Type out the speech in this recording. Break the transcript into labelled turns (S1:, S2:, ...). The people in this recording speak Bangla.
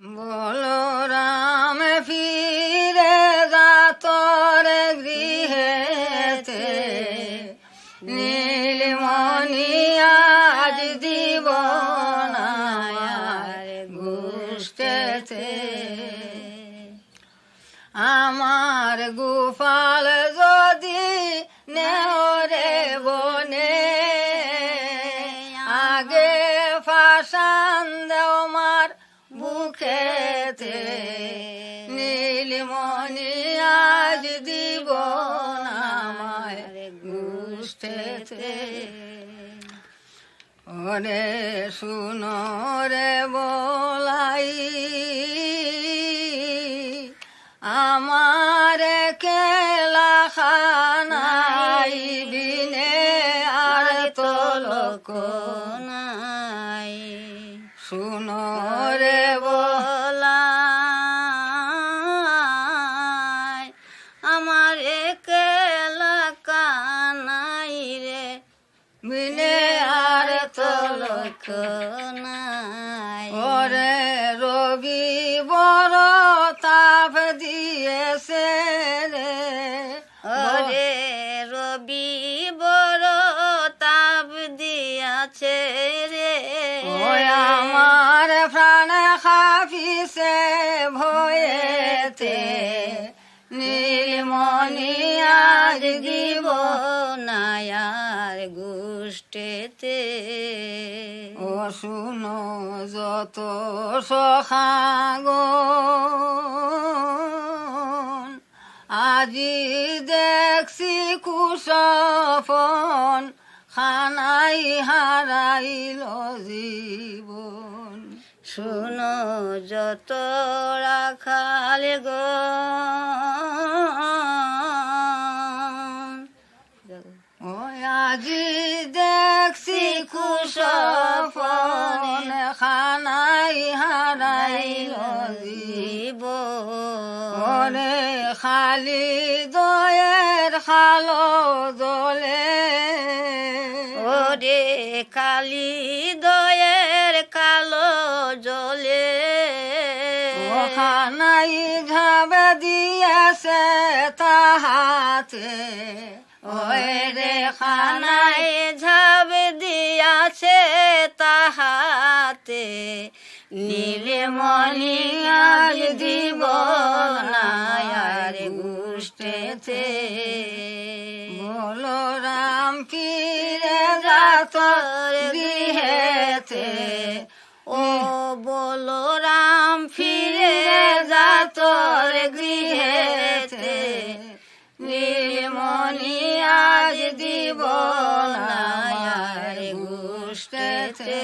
S1: বলো রাম ফিরে যা তোর গৃহেতে নীলমণি আমার গোপাল যদি নেওরে বনে আগে বুকেতে নীলমণি আজ দিব না আমায় গুষ্ঠেতে। ওরে শুনো রে বলাই আমার কেলা খানাই বিনে আর তো লোক
S2: নাই।
S1: শুনো ওরে রবি বড় তাপ দিয়েছে রে।
S2: ওরে রবি বড় তাপ দিয়াছে রে।
S1: আমার প্রাণ খাফিসে ভয়েতে।
S2: গোষ্ঠেতে
S1: ও শুনো যত সখাগো আজি দেখছি কুসফন, খানাই হারাইল জীবন।
S2: শুনো যত রাখাল গো
S1: আজি কুসফন খানাই জীবন
S2: জীব
S1: ওরে খালি দয়ের খালো দলে
S2: ওরে কালি দয়ের কালো জলে
S1: ওখানাই ঝাবে দিয়েছে তাহাতে। ওই রে খানাই
S2: নীলে মনি আজ দিব নায়ার গোষ্ঠেতে
S1: বলো রাম, ফিরে যা তোর গৃহেতে।
S2: ও বলো রাম, ফিরে যা তোর গৃহেতে।
S1: নীলমণি আজ দিব না গুষ্টেতে